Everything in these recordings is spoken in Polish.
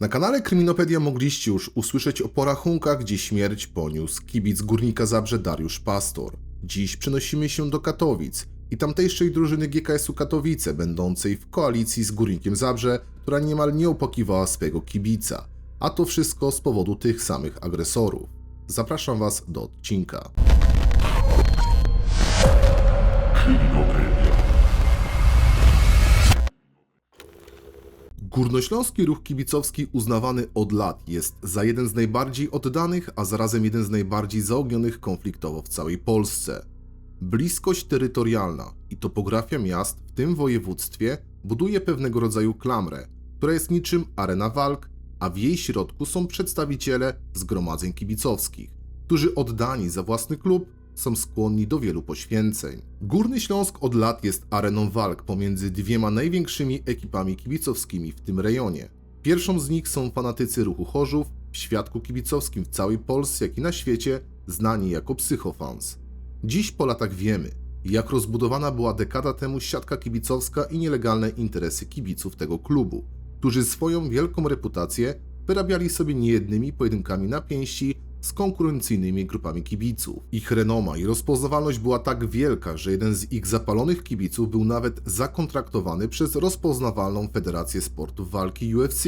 Na kanale Kryminopedia mogliście już usłyszeć o porachunkach, gdzie śmierć poniósł kibic Górnika Zabrze Dariusz Pastor. Dziś przenosimy się do Katowic i tamtejszej drużyny GKS-u Katowice, będącej w koalicji z Górnikiem Zabrze, która niemal nie opłakiwała swojego kibica. A to wszystko z powodu tych samych agresorów. Zapraszam Was do odcinka. Górnośląski ruch kibicowski uznawany od lat jest za jeden z najbardziej oddanych, a zarazem jeden z najbardziej zaognionych konfliktowo w całej Polsce. Bliskość terytorialna i topografia miast w tym województwie buduje pewnego rodzaju klamrę, która jest niczym arena walk, a w jej środku są przedstawiciele zgromadzeń kibicowskich, którzy oddani za własny klub są skłonni do wielu poświęceń. Górny Śląsk od lat jest areną walk pomiędzy dwiema największymi ekipami kibicowskimi w tym rejonie. Pierwszą z nich są fanatycy ruchu Chorzów, w świadku kibicowskim w całej Polsce, jak i na świecie, znani jako psychofans. Dziś po latach wiemy, jak rozbudowana była dekada temu siatka kibicowska i nielegalne interesy kibiców tego klubu, którzy swoją wielką reputację wyrabiali sobie niejednymi pojedynkami na pięści z konkurencyjnymi grupami kibiców. Ich renoma i rozpoznawalność była tak wielka, że jeden z ich zapalonych kibiców był nawet zakontraktowany przez rozpoznawalną Federację Sportów Walki UFC,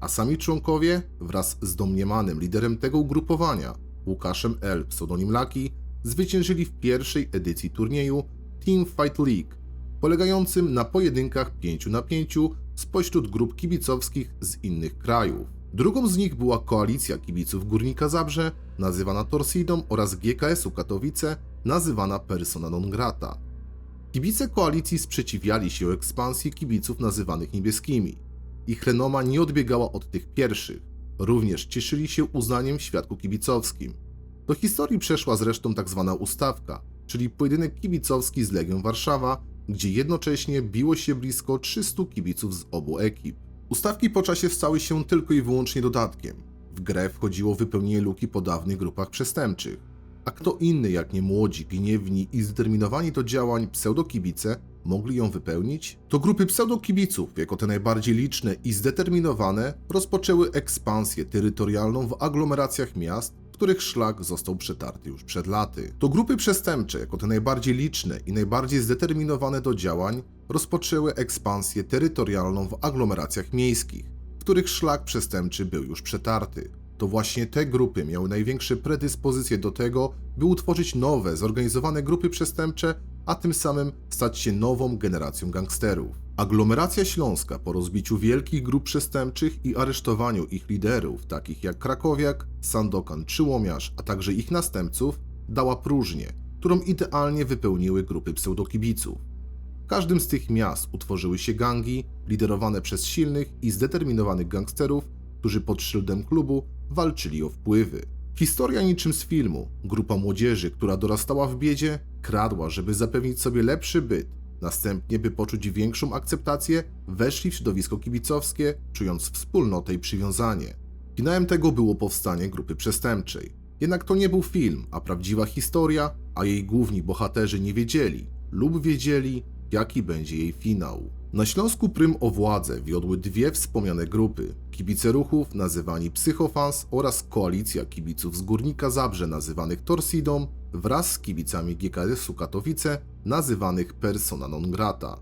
a sami członkowie wraz z domniemanym liderem tego ugrupowania, Łukaszem L. pseudonim Laki, zwyciężyli w pierwszej edycji turnieju Team Fight League, polegającym na pojedynkach 5 na 5 spośród grup kibicowskich z innych krajów. Drugą z nich była koalicja kibiców Górnika Zabrze, nazywana Torsidą oraz GKS-u Katowice, nazywana Persona non grata. Kibice koalicji sprzeciwiali się ekspansji kibiców nazywanych niebieskimi. Ich renoma nie odbiegała od tych pierwszych. Również cieszyli się uznaniem w świadku kibicowskim. Do historii przeszła zresztą tak zwana ustawka, czyli pojedynek kibicowski z Legią Warszawa, gdzie jednocześnie biło się blisko 300 kibiców z obu ekip. Ustawki po czasie stały się tylko i wyłącznie dodatkiem. W grę wchodziło wypełnienie luki po dawnych grupach przestępczych. A kto inny jak nie młodzi, gniewni i zdeterminowani do działań pseudokibice mogli ją wypełnić? To grupy pseudokibiców, jako te najbardziej liczne i zdeterminowane, rozpoczęły ekspansję terytorialną w aglomeracjach miast, których szlak został przetarty już przed laty. To grupy przestępcze, jako te najbardziej liczne i najbardziej zdeterminowane do działań, rozpoczęły ekspansję terytorialną w aglomeracjach miejskich, w których szlak przestępczy był już przetarty. To właśnie te grupy miały największe predyspozycje do tego, by utworzyć nowe, zorganizowane grupy przestępcze, a tym samym stać się nową generacją gangsterów. Aglomeracja śląska po rozbiciu wielkich grup przestępczych i aresztowaniu ich liderów, takich jak Krakowiak, Sandokan czy Łomiarz, a także ich następców, dała próżnię, którą idealnie wypełniły grupy pseudokibiców. Każdym z tych miast utworzyły się gangi, liderowane przez silnych i zdeterminowanych gangsterów, którzy pod szyldem klubu walczyli o wpływy. Historia niczym z filmu. Grupa młodzieży, która dorastała w biedzie, kradła, żeby zapewnić sobie lepszy byt. Następnie, by poczuć większą akceptację, weszli w środowisko kibicowskie, czując wspólnotę i przywiązanie. Finałem tego było powstanie grupy przestępczej. Jednak to nie był film, a prawdziwa historia, a jej główni bohaterzy nie wiedzieli lub wiedzieli, jaki będzie jej finał. Na Śląsku prym o władzę wiodły dwie wspomniane grupy. Kibice ruchów nazywani Psychofans oraz koalicja kibiców z Górnika Zabrze nazywanych Torsidą wraz z kibicami GKS-u Katowice nazywanych Persona non grata.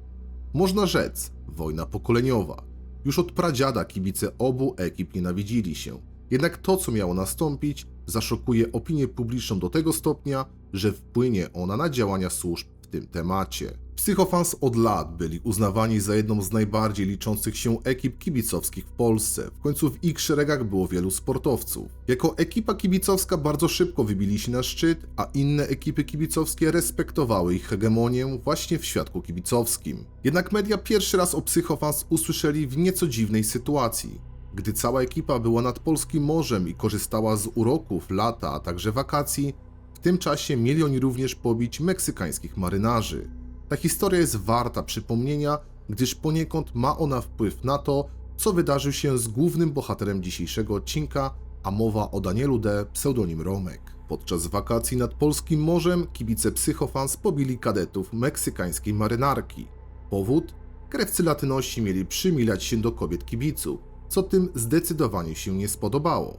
Można rzec, wojna pokoleniowa. Już od pradziada kibice obu ekip nienawidzili się. Jednak to, co miało nastąpić, zaszokuje opinię publiczną do tego stopnia, że wpłynie ona na działania służb w tym temacie. Psychofans od lat byli uznawani za jedną z najbardziej liczących się ekip kibicowskich w Polsce. W końcu w ich szeregach było wielu sportowców. Jako ekipa kibicowska bardzo szybko wybili się na szczyt, a inne ekipy kibicowskie respektowały ich hegemonię właśnie w świadku kibicowskim. Jednak media pierwszy raz o Psychofans usłyszeli w nieco dziwnej sytuacji. Gdy cała ekipa była nad polskim morzem i korzystała z uroków, lata, a także wakacji, w tym czasie mieli oni również pobić meksykańskich marynarzy. Ta historia jest warta przypomnienia, gdyż poniekąd ma ona wpływ na to, co wydarzył się z głównym bohaterem dzisiejszego odcinka, a mowa o Danielu D., pseudonim Romek. Podczas wakacji nad polskim morzem kibice psychofans pobili kadetów meksykańskiej marynarki. Powód? Krewcy latyności mieli przymilać się do kobiet kibiców, co tym zdecydowanie się nie spodobało.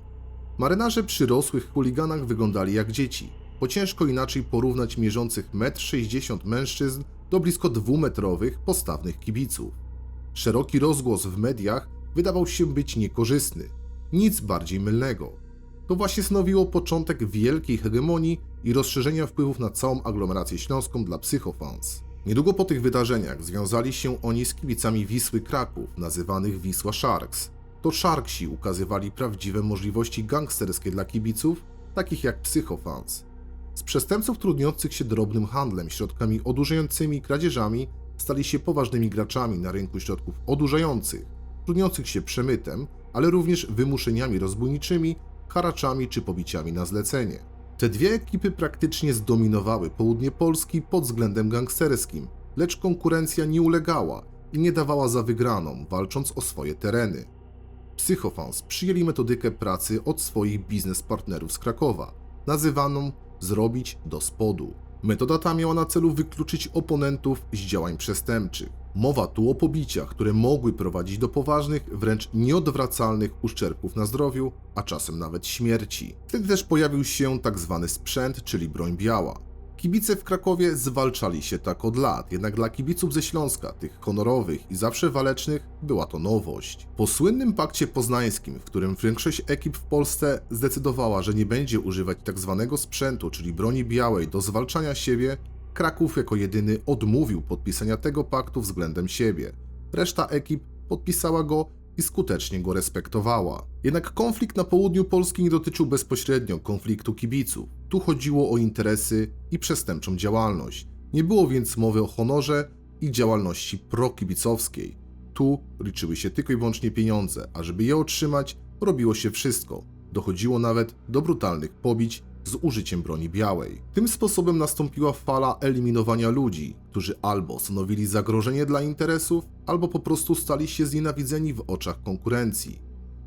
Marynarze przy rosłych chuliganach wyglądali jak dzieci, bo ciężko inaczej porównać mierzących 1,60 m mężczyzn do blisko dwumetrowych, postawnych kibiców. Szeroki rozgłos w mediach wydawał się być niekorzystny, nic bardziej mylnego. To właśnie stanowiło początek wielkiej hegemonii i rozszerzenia wpływów na całą aglomerację śląską dla psychofans. Niedługo po tych wydarzeniach związali się oni z kibicami Wisły Kraków, nazywanych Wisła Sharks. To Sharksi ukazywali prawdziwe możliwości gangsterskie dla kibiców, takich jak psychofans. Z przestępców trudniących się drobnym handlem, środkami odurzającymi i kradzieżami stali się poważnymi graczami na rynku środków odurzających, trudniących się przemytem, ale również wymuszeniami rozbójniczymi, haraczami czy pobiciami na zlecenie. Te dwie ekipy praktycznie zdominowały południe Polski pod względem gangsterskim, lecz konkurencja nie ulegała i nie dawała za wygraną, walcząc o swoje tereny. Psychofans przyjęli metodykę pracy od swoich biznes partnerów z Krakowa, nazywaną zrobić do spodu. Metoda ta miała na celu wykluczyć oponentów z działań przestępczych. Mowa tu o pobiciach, które mogły prowadzić do poważnych, wręcz nieodwracalnych uszczerbków na zdrowiu, a czasem nawet śmierci. Wtedy też pojawił się tak zwany sprzęt, czyli broń biała. Kibice w Krakowie zwalczali się tak od lat, jednak dla kibiców ze Śląska, tych honorowych i zawsze walecznych, była to nowość. Po słynnym pakcie poznańskim, w którym większość ekip w Polsce zdecydowała, że nie będzie używać tak zwanego sprzętu, czyli broni białej do zwalczania siebie, Kraków jako jedyny odmówił podpisania tego paktu względem siebie. Reszta ekip podpisała go i skutecznie go respektowała. Jednak konflikt na południu Polski nie dotyczył bezpośrednio konfliktu kibiców. Tu chodziło o interesy i przestępczą działalność. Nie było więc mowy o honorze i działalności prokibicowskiej. Tu liczyły się tylko i wyłącznie pieniądze, a żeby je otrzymać, robiło się wszystko. Dochodziło nawet do brutalnych pobić z użyciem broni białej. Tym sposobem nastąpiła fala eliminowania ludzi, którzy albo stanowili zagrożenie dla interesów, albo po prostu stali się znienawidzeni w oczach konkurencji.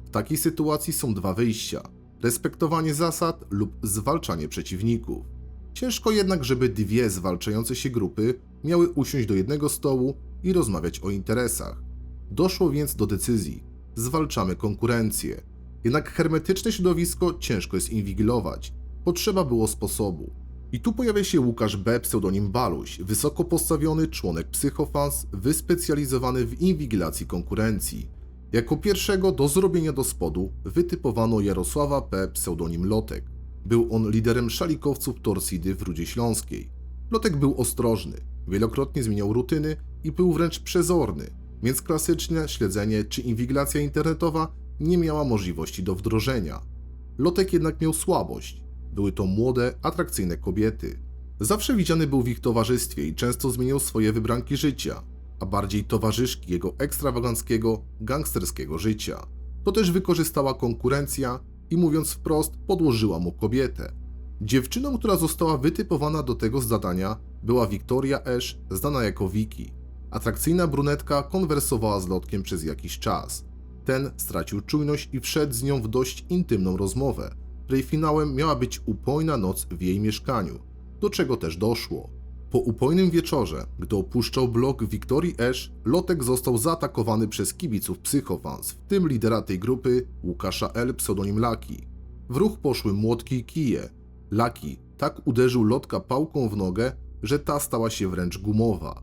W takiej sytuacji są dwa wyjścia: respektowanie zasad lub zwalczanie przeciwników. Ciężko jednak, żeby dwie zwalczające się grupy miały usiąść do jednego stołu i rozmawiać o interesach. Doszło więc do decyzji: zwalczamy konkurencję. Jednak hermetyczne środowisko ciężko jest inwigilować. Potrzeba było sposobu. I tu pojawia się Łukasz B., pseudonim Baluś, wysoko postawiony członek psychofans, wyspecjalizowany w inwigilacji konkurencji. Jako pierwszego do zrobienia do spodu wytypowano Jarosława P., pseudonim Lotek. Był on liderem szalikowców Torsidy w Rudzie Śląskiej. Lotek był ostrożny, wielokrotnie zmieniał rutyny i był wręcz przezorny, więc klasyczne śledzenie czy inwigilacja internetowa nie miała możliwości do wdrożenia. Lotek jednak miał słabość. Były to młode, atrakcyjne kobiety. Zawsze widziany był w ich towarzystwie i często zmieniał swoje wybranki życia, a bardziej towarzyszki jego ekstrawaganckiego, gangsterskiego życia. To też wykorzystała konkurencja i mówiąc wprost, podłożyła mu kobietę. Dziewczyną, która została wytypowana do tego zadania, była Wiktoria Esz, znana jako Wiki. Atrakcyjna brunetka konwersowała z Lotkiem przez jakiś czas. Ten stracił czujność i wszedł z nią w dość intymną rozmowę, której finałem miała być upojna noc w jej mieszkaniu, do czego też doszło. Po upojnym wieczorze, gdy opuszczał blok Wiktorii Esz, Lotek został zaatakowany przez kibiców psychofans, w tym lidera tej grupy Łukasza L. pseudonim Laki. W ruch poszły młotki i kije. Laki tak uderzył Lotka pałką w nogę, że ta stała się wręcz gumowa.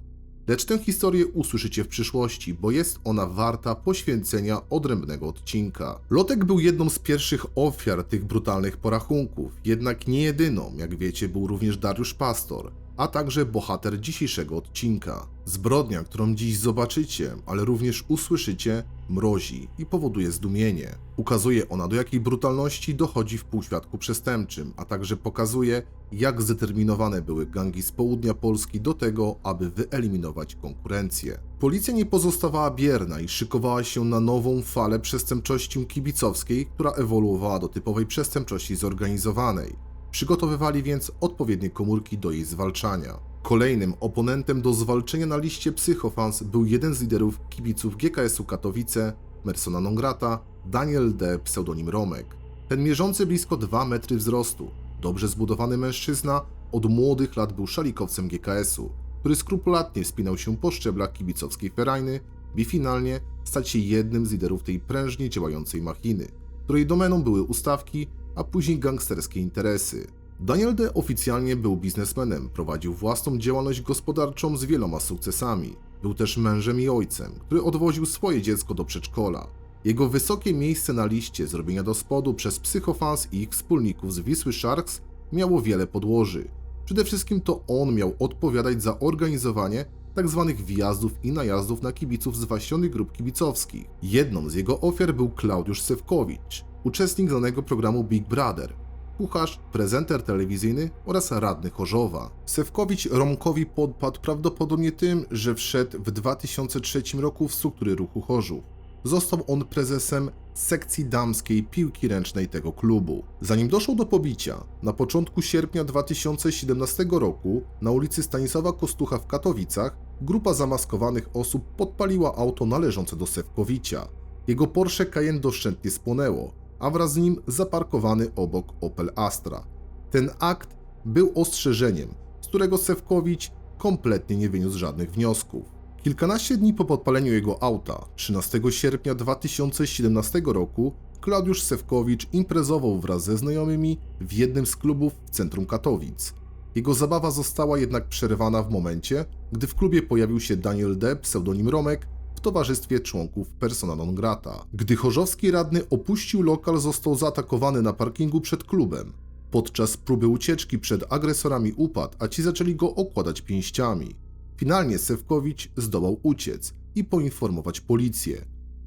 Lecz tę historię usłyszycie w przyszłości, bo jest ona warta poświęcenia odrębnego odcinka. Lotek był jedną z pierwszych ofiar tych brutalnych porachunków, jednak nie jedyną, jak wiecie, był również Dariusz Pastor, a także bohater dzisiejszego odcinka. Zbrodnia, którą dziś zobaczycie, ale również usłyszycie, mrozi i powoduje zdumienie. Ukazuje ona, do jakiej brutalności dochodzi w półświadku przestępczym, a także pokazuje, jak zdeterminowane były gangi z południa Polski do tego, aby wyeliminować konkurencję. Policja nie pozostawała bierna i szykowała się na nową falę przestępczości kibicowskiej, która ewoluowała do typowej przestępczości zorganizowanej. Przygotowywali więc odpowiednie komórki do jej zwalczania. Kolejnym oponentem do zwalczenia na liście psychofans był jeden z liderów kibiców GKS-u Katowice, Mersona Nongrata, Daniel D. pseudonim Romek. Ten mierzący blisko 2 metry wzrostu, dobrze zbudowany mężczyzna, od młodych lat był szalikowcem GKS-u, który skrupulatnie wspinał się po szczeblach kibicowskiej ferajny by finalnie stać się jednym z liderów tej prężnie działającej machiny, której domeną były ustawki, a później gangsterskie interesy. Daniel D. oficjalnie był biznesmenem, prowadził własną działalność gospodarczą z wieloma sukcesami. Był też mężem i ojcem, który odwoził swoje dziecko do przedszkola. Jego wysokie miejsce na liście zrobienia do spodu przez psychofans i ich wspólników z Wisły Sharks miało wiele podłoży. Przede wszystkim to on miał odpowiadać za organizowanie tzw. wjazdów i najazdów na kibiców z grup kibicowskich. Jedną z jego ofiar był Klaudiusz Sewkowicz, uczestnik znanego programu Big Brother, kucharz, prezenter telewizyjny oraz radny Chorzowa. Sewkowicz Romkowi podpadł prawdopodobnie tym, że wszedł w 2003 roku w struktury ruchu Chorzów. Został on prezesem sekcji damskiej piłki ręcznej tego klubu. Zanim doszło do pobicia, na początku sierpnia 2017 roku na ulicy Stanisława Kostucha w Katowicach grupa zamaskowanych osób podpaliła auto należące do Sewkowicza. Jego Porsche Cayenne doszczętnie spłonęło, a wraz z nim zaparkowany obok Opel Astra. Ten akt był ostrzeżeniem, z którego Sewkowicz kompletnie nie wyniósł żadnych wniosków. Kilkanaście dni po podpaleniu jego auta, 13 sierpnia 2017 roku, Klaudiusz Sewkowicz imprezował wraz ze znajomymi w jednym z klubów w centrum Katowic. Jego zabawa została jednak przerwana w momencie, gdy w klubie pojawił się Daniel D., pseudonim Romek, w towarzystwie członków persona grata. Gdy chorzowski radny opuścił lokal, został zaatakowany na parkingu przed klubem. Podczas próby ucieczki przed agresorami upadł, a ci zaczęli go okładać pięściami. Finalnie Sewkowicz zdołał uciec i poinformować policję.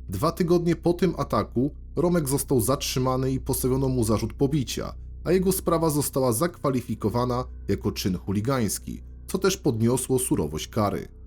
Dwa tygodnie po tym ataku Romek został zatrzymany i postawiono mu zarzut pobicia, a jego sprawa została zakwalifikowana jako czyn chuligański, co też podniosło surowość kary.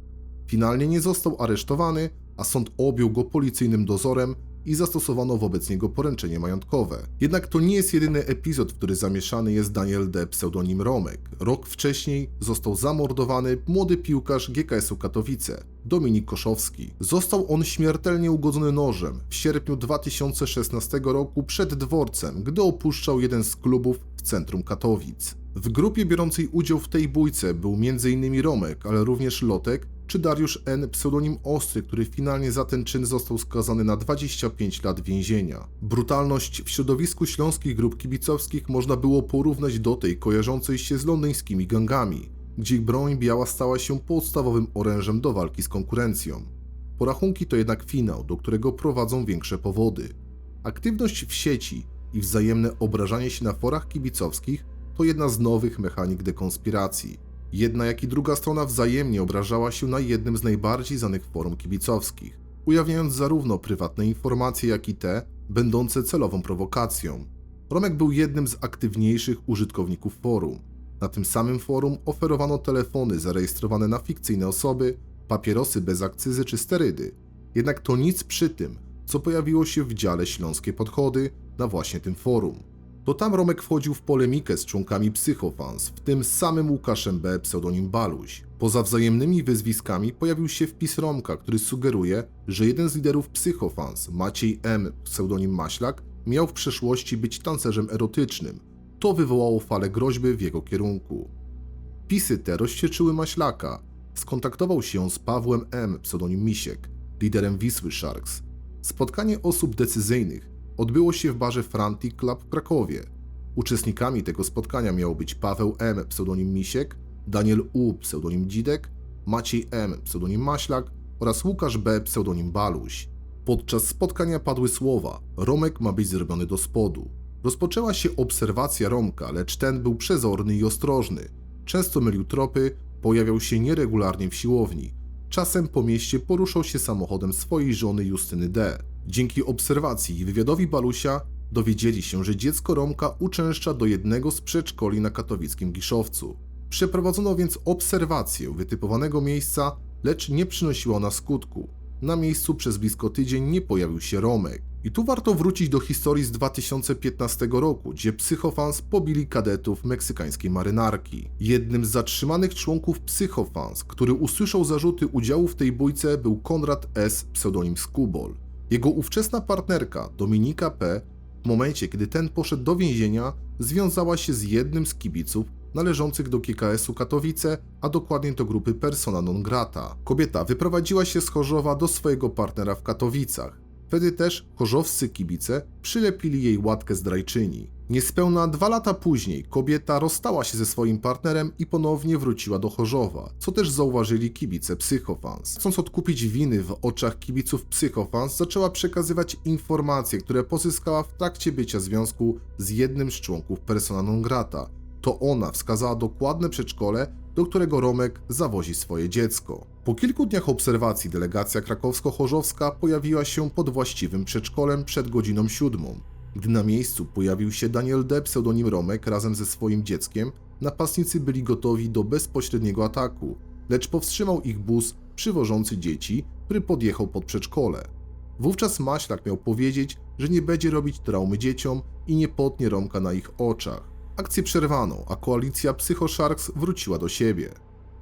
Finalnie nie został aresztowany, a sąd objął go policyjnym dozorem i zastosowano wobec niego poręczenie majątkowe. Jednak to nie jest jedyny epizod, w który zamieszany jest Daniel D. pseudonim Romek. Rok wcześniej został zamordowany młody piłkarz GKS-u Katowice, Dominik Koszowski. Został on śmiertelnie ugodzony nożem w sierpniu 2016 roku przed dworcem, gdy opuszczał jeden z klubów w centrum Katowic. W grupie biorącej udział w tej bójce był m.in. Romek, ale również Lotek czy Dariusz N., pseudonim Ostry, który finalnie za ten czyn został skazany na 25 lat więzienia. Brutalność w środowisku śląskich grup kibicowskich można było porównać do tej kojarzącej się z londyńskimi gangami, gdzie broń biała stała się podstawowym orężem do walki z konkurencją. Porachunki to jednak finał, do którego prowadzą większe powody. Aktywność w sieci i wzajemne obrażanie się na forach kibicowskich to jedna z nowych mechanik dekonspiracji. Jedna jak i druga strona wzajemnie obrażała się na jednym z najbardziej znanych forum kibicowskich, ujawniając zarówno prywatne informacje, jak i te będące celową prowokacją. Romek był jednym z aktywniejszych użytkowników forum. Na tym samym forum oferowano telefony zarejestrowane na fikcyjne osoby, papierosy bez akcyzy czy sterydy. Jednak to nic przy tym, co pojawiło się w dziale Śląskie Podchody na właśnie tym forum. To tam Romek wchodził w polemikę z członkami Psychofans, w tym samym Łukaszem B. pseudonim Baluś. Poza wzajemnymi wyzwiskami pojawił się wpis Romka, który sugeruje, że jeden z liderów Psychofans, Maciej M. pseudonim Maślak, miał w przeszłości być tancerzem erotycznym. To wywołało falę groźby w jego kierunku. Pisy te rozścieczyły Maślaka. Skontaktował się z Pawłem M. pseudonim Misiek, liderem Wisły Sharks. Spotkanie osób decyzyjnych odbyło się w barze Frantic Club w Krakowie. Uczestnikami tego spotkania miał być Paweł M. pseudonim Misiek, Daniel U. pseudonim Dzidek, Maciej M. pseudonim Maślak oraz Łukasz B. pseudonim Baluś. Podczas spotkania padły słowa: Romek ma być zrobiony do spodu. Rozpoczęła się obserwacja Romka, lecz ten był przezorny i ostrożny. Często mylił tropy, pojawiał się nieregularnie w siłowni. Czasem po mieście poruszał się samochodem swojej żony Justyny D. Dzięki obserwacji i wywiadowi Balusia dowiedzieli się, że dziecko Romka uczęszcza do jednego z przedszkoli na katowickim Giszowcu. Przeprowadzono więc obserwację wytypowanego miejsca, lecz nie przynosiła ona skutku. Na miejscu przez blisko tydzień nie pojawił się Romek. I tu warto wrócić do historii z 2015 roku, gdzie psychofans pobili kadetów meksykańskiej marynarki. Jednym z zatrzymanych członków psychofans, który usłyszał zarzuty udziału w tej bójce był Konrad S. pseudonim Skubol. Jego ówczesna partnerka, Dominika P., w momencie kiedy ten poszedł do więzienia, związała się z jednym z kibiców należących do KKS-u Katowice, a dokładnie do grupy persona non grata. Kobieta wyprowadziła się z Chorzowa do swojego partnera w Katowicach. Wtedy też chorzowscy kibice przylepili jej łatkę zdrajczyni. Niespełna dwa lata później kobieta rozstała się ze swoim partnerem i ponownie wróciła do Chorzowa, co też zauważyli kibice Psychofans. Chcąc odkupić winy w oczach kibiców Psychofans, zaczęła przekazywać informacje, które pozyskała w trakcie bycia w związku z jednym z członków persona non grata. To ona wskazała dokładne przedszkole, do którego Romek zawozi swoje dziecko. Po kilku dniach obserwacji delegacja krakowsko-chorzowska pojawiła się pod właściwym przedszkolem przed godziną siódmą. Gdy na miejscu pojawił się Daniel D. pseudonim Romek razem ze swoim dzieckiem, napastnicy byli gotowi do bezpośredniego ataku, lecz powstrzymał ich bus przywożący dzieci, który podjechał pod przedszkole. Wówczas Maślak miał powiedzieć, że nie będzie robić traumy dzieciom i nie potnie Romka na ich oczach. Akcję przerwano, a koalicja Psycho Sharks wróciła do siebie.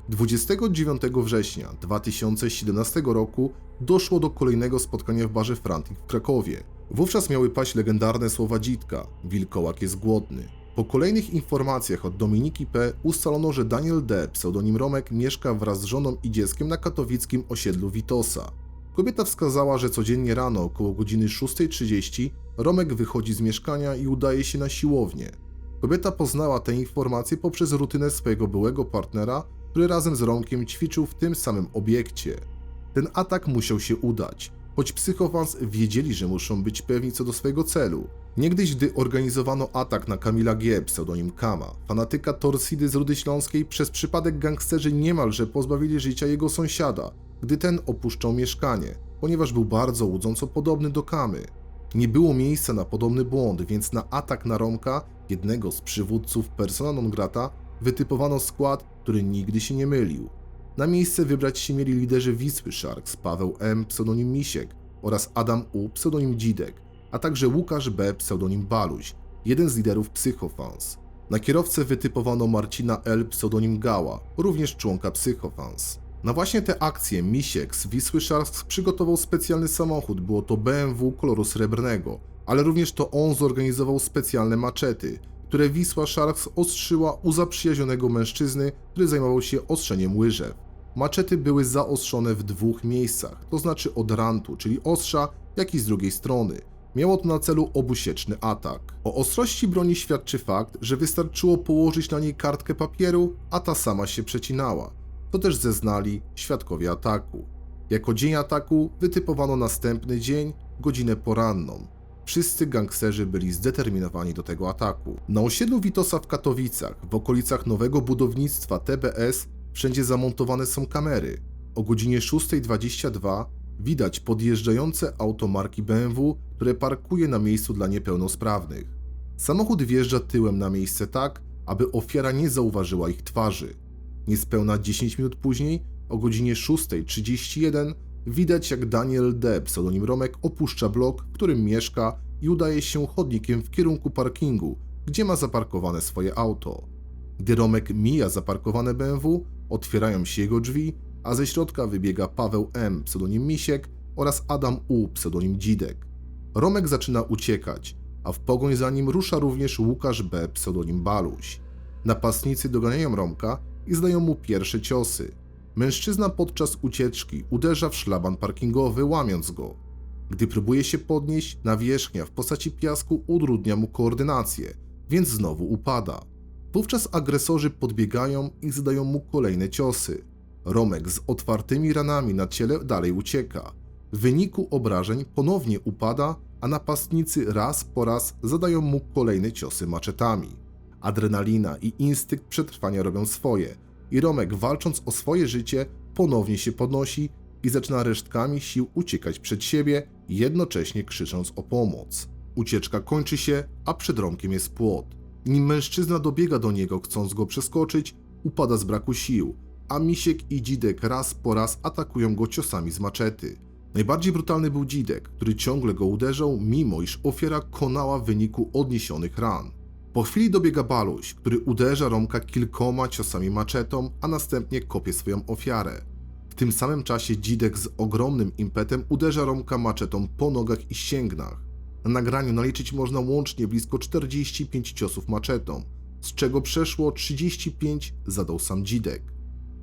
29 września 2017 roku doszło do kolejnego spotkania w barze Frantik w Krakowie. Wówczas miały paść legendarne słowa Dzitka Wilkołak jest głodny. Po kolejnych informacjach od Dominiki P. ustalono, że Daniel D., pseudonim Romek, mieszka wraz z żoną i dzieckiem na katowickim osiedlu Witosa. Kobieta wskazała, że codziennie rano około godziny 6.30 Romek wychodzi z mieszkania i udaje się na siłownię. Kobieta poznała tę informację poprzez rutynę swojego byłego partnera, który razem z Romkiem ćwiczył w tym samym obiekcie. Ten atak musiał się udać, choć psychofans wiedzieli, że muszą być pewni co do swojego celu. Niegdyś, gdy organizowano atak na Kamila G., pseudonim Kama, fanatyka Torsidy z Rudy Śląskiej, przez przypadek gangsterzy niemalże pozbawili życia jego sąsiada, gdy ten opuszczał mieszkanie, ponieważ był bardzo łudząco podobny do Kamy. Nie było miejsca na podobny błąd, więc na atak na Romka, jednego z przywódców persona non grata, wytypowano skład, który nigdy się nie mylił. Na miejsce wybrać się mieli liderzy Wisły Sharks, Paweł M., pseudonim Misiek oraz Adam U., pseudonim Dzidek, a także Łukasz B., pseudonim Baluś, jeden z liderów Psychofans. Na kierowcę wytypowano Marcina L., pseudonim Gała, również członka Psychofans. Na właśnie te akcje Misiek z Wisły Sharks przygotował specjalny samochód, było to BMW koloru srebrnego, ale również to on zorganizował specjalne maczety, które Wisła Sharks ostrzyła u zaprzyjaźnionego mężczyzny, który zajmował się ostrzeniem łyżew. Maczety były zaostrzone w dwóch miejscach, to znaczy od rantu, czyli ostrza, jak i z drugiej strony. Miało to na celu obusieczny atak. O ostrości broni świadczy fakt, że wystarczyło położyć na niej kartkę papieru, a ta sama się przecinała. To też zeznali świadkowie ataku. Jako dzień ataku wytypowano następny dzień, godzinę poranną. Wszyscy gangsterzy byli zdeterminowani do tego ataku. Na osiedlu Witosa w Katowicach, w okolicach nowego budownictwa TBS, wszędzie zamontowane są kamery. O godzinie 6.22 widać podjeżdżające auto marki BMW, które parkuje na miejscu dla niepełnosprawnych. Samochód wjeżdża tyłem na miejsce tak, aby ofiara nie zauważyła ich twarzy. Niespełna 10 minut później, o godzinie 6.31, widać jak Daniel D., pseudonim Romek, opuszcza blok, w którym mieszka i udaje się chodnikiem w kierunku parkingu, gdzie ma zaparkowane swoje auto. Gdy Romek mija zaparkowane BMW, otwierają się jego drzwi, a ze środka wybiega Paweł M., pseudonim Misiek oraz Adam U., pseudonim Dzidek. Romek zaczyna uciekać, a w pogoń za nim rusza również Łukasz B., pseudonim Baluś. Napastnicy doganiają Romka i zdają mu pierwsze ciosy. Mężczyzna podczas ucieczki uderza w szlaban parkingowy, łamiąc go. Gdy próbuje się podnieść, nawierzchnia w postaci piasku utrudnia mu koordynację, więc znowu upada. Wówczas agresorzy podbiegają i zadają mu kolejne ciosy. Romek z otwartymi ranami na ciele dalej ucieka. W wyniku obrażeń ponownie upada, a napastnicy raz po raz zadają mu kolejne ciosy maczetami. Adrenalina i instynkt przetrwania robią swoje i Romek walcząc o swoje życie ponownie się podnosi i zaczyna resztkami sił uciekać przed siebie, jednocześnie krzycząc o pomoc. Ucieczka kończy się, a przed Romkiem jest płot. Nim mężczyzna dobiega do niego, chcąc go przeskoczyć, upada z braku sił, a Misiek i Dzidek raz po raz atakują go ciosami z maczety. Najbardziej brutalny był Dzidek, który ciągle go uderzał, mimo iż ofiara konała w wyniku odniesionych ran. Po chwili dobiega Baluś, który uderza Romka kilkoma ciosami maczetą, a następnie kopie swoją ofiarę. W tym samym czasie Dzidek z ogromnym impetem uderza Romka maczetą po nogach i ścięgnach. Na nagraniu naliczyć można łącznie blisko 45 ciosów maczetą. z czego przeszło 35 zadał sam Dzidek.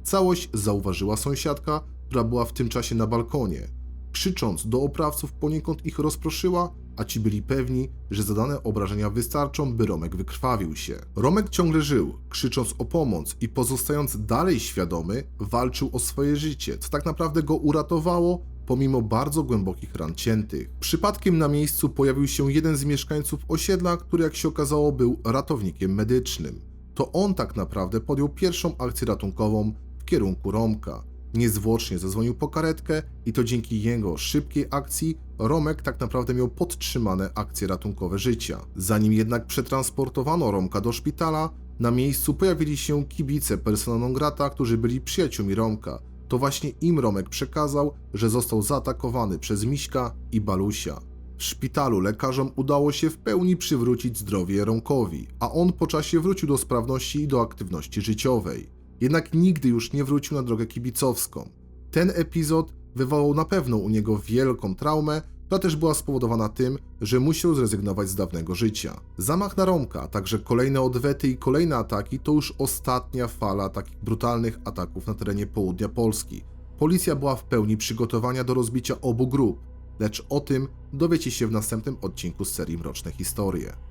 Całość zauważyła sąsiadka, która była w tym czasie na balkonie. Krzycząc do oprawców poniekąd ich rozproszyła, a ci byli pewni, że zadane obrażenia wystarczą, by Romek wykrwawił się. Romek ciągle żył, krzycząc o pomoc i pozostając dalej świadomy, walczył o swoje życie, co tak naprawdę go uratowało, pomimo bardzo głębokich ran ciętych. Przypadkiem na miejscu pojawił się jeden z mieszkańców osiedla, który jak się okazało był ratownikiem medycznym. To on tak naprawdę podjął pierwszą akcję ratunkową w kierunku Romka. Niezwłocznie zadzwonił po karetkę i to dzięki jego szybkiej akcji Romek tak naprawdę miał podtrzymane akcje ratunkowe życia. Zanim jednak przetransportowano Romka do szpitala, na miejscu pojawili się kibice persona grata, którzy byli przyjaciółmi Romka. To właśnie im Romek przekazał, że został zaatakowany przez Miśka i Balusia. W szpitalu lekarzom udało się w pełni przywrócić zdrowie Romkowi, a on po czasie wrócił do sprawności i do aktywności życiowej. Jednak nigdy już nie wrócił na drogę kibicowską. Ten epizod wywołał na pewno u niego wielką traumę, która też była spowodowana tym, że musiał zrezygnować z dawnego życia. Zamach na Romka, a także kolejne odwety i kolejne ataki to już ostatnia fala takich brutalnych ataków na terenie południa Polski. Policja była w pełni przygotowania do rozbicia obu grup, lecz o tym dowiecie się w następnym odcinku z serii Mroczne Historie.